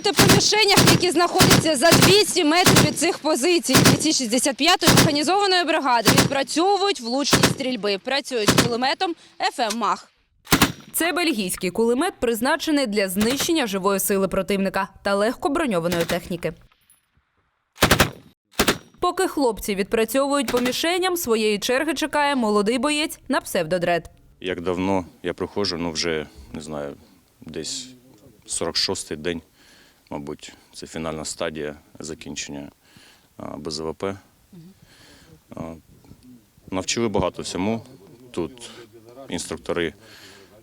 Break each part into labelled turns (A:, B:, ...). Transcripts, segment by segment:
A: їздити по мішенях, які знаходяться за 200 метрів від цих позицій. Бійці 65-ї механізованої бригади відпрацьовують влучні стрільби. Працюють кулеметом ФМ «Мах». Це бельгійський кулемет, призначений для знищення живої сили противника та легко броньованої техніки. Поки хлопці відпрацьовують по мішеням, своєї черги чекає молодий боєць на псевдодред.
B: Як давно я проходжу, ну вже не знаю, десь 46-й день, мабуть, це фінальна стадія закінчення БЗВП. Навчили багато всьому. Тут інструктори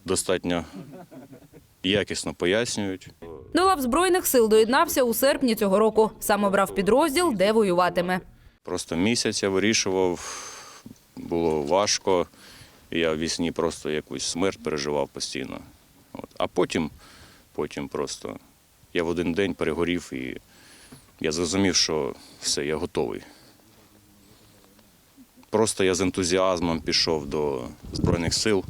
B: достатньо якісно пояснюють.
A: До лав збройних сил доєднався у серпні цього року. Сам обрав підрозділ, де воюватиме.
B: Просто місяць я вирішував, було важко. Я в вісні просто якусь смерть переживав постійно. От. А потім, потім просто я в один день перегорів і я зрозумів, що все, я готовий. Просто я з ентузіазмом пішов до Збройних сил.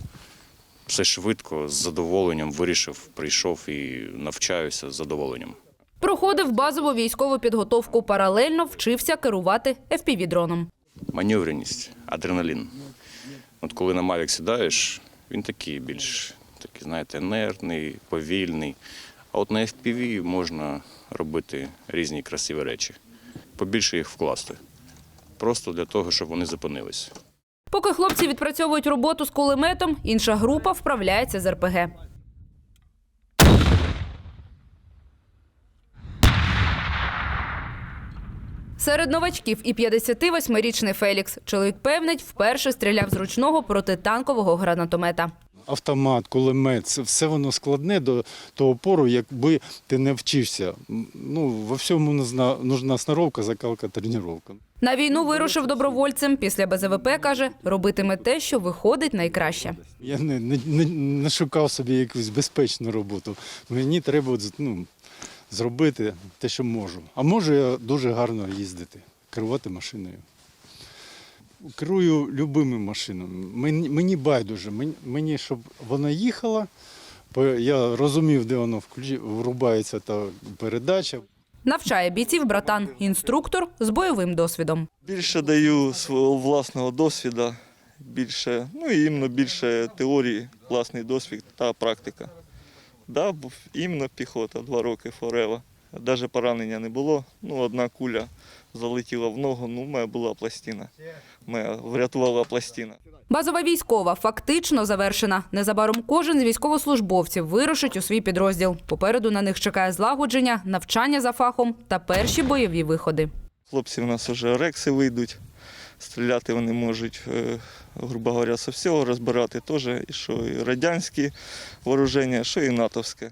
B: Все швидко, з задоволенням вирішив, прийшов і навчаюся з задоволенням.
A: Проходив базову військову підготовку. Паралельно вчився керувати FPV-дроном.
B: маневреність, адреналін. От коли на Mavic сідаєш, він такий більш такий, знаєте, інертний, повільний. А от на FPV можна робити різні красиві речі. Побільше їх вкласти. Просто для того, щоб вони зупинились.
A: Поки хлопці відпрацьовують роботу з кулеметом, інша група вправляється з РПГ. Серед новачків і 58-річний Фелікс. Чоловік певнить, вперше стріляв з ручного протитанкового гранатомета.
C: Автомат, кулемет, це все воно складне до того пору, якби ти не вчився. Ну, во всьому нужна, нужна сноровка, закалка, тренування.
A: На війну вирушив добровольцем. Після БЗВП каже, робитиме те, що виходить найкраще.
C: Я не, не, не, не шукав собі якусь безпечну роботу. Мені треба ну, зробити те, що можу. А можу я дуже гарно їздити, керувати машиною. Керую любими машинами. Мені, мені байдуже. Мені, мені, щоб вона їхала, бо я розумів, де воно врубається та передача.
A: Навчає бійців братан, інструктор з бойовим досвідом.
D: Більше даю свого власного досвіду, більше, ну і іменно більше теорії, власний досвід та практика. Да, був іменно піхота, два роки форева. Навіть поранення не було. Ну, одна куля залетіла в ногу, ну, мене була пластина. Мене врятувала пластина.
A: Базова військова фактично завершена. Незабаром кожен з військовослужбовців вирушить у свій підрозділ. Попереду на них чекає злагодження, навчання за фахом та перші бойові виходи.
D: Хлопці в нас вже рекси вийдуть, стріляти вони можуть, е, грубо говоря, з всього розбирати теж, і що і радянські вооруження, що і натовське.